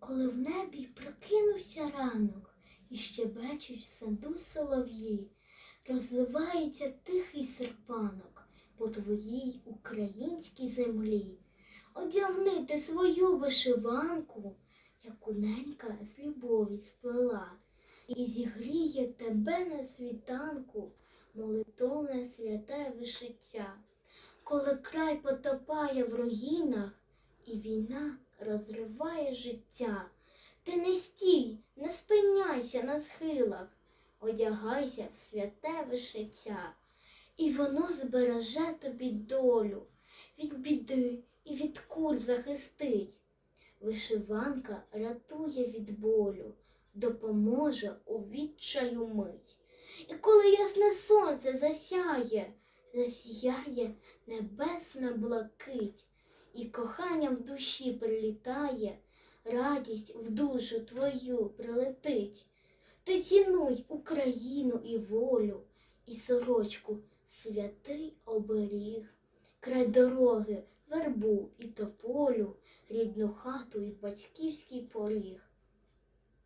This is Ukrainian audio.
коли в небі прокинувся ранок, і щебечуть в саду солов'ї, розливається тихий серпанок по твоїй українській землі. Одягни ти свою вишиванку, яку ненька з любові сплела, і зігріє тебе на світанку молитовне святе вишиття. Коли край потопає в руїнах, і війна розриває життя. Ти не стій, не спиняйся на схилах, одягайся в святе вишиття, і воно збереже тобі долю, від біди і від кур захистить. Вишиванка рятує від болю, допоможе у відчаю мить. І коли ясне сонце засяє, засіяє небесна блакить, і кохання в душі прилітає, радість в душу твою прилетить. Ти цінуй Україну і волю, і сорочку святий оберіг, край дороги, вербу і тополю, рідну хату і батьківський поріг.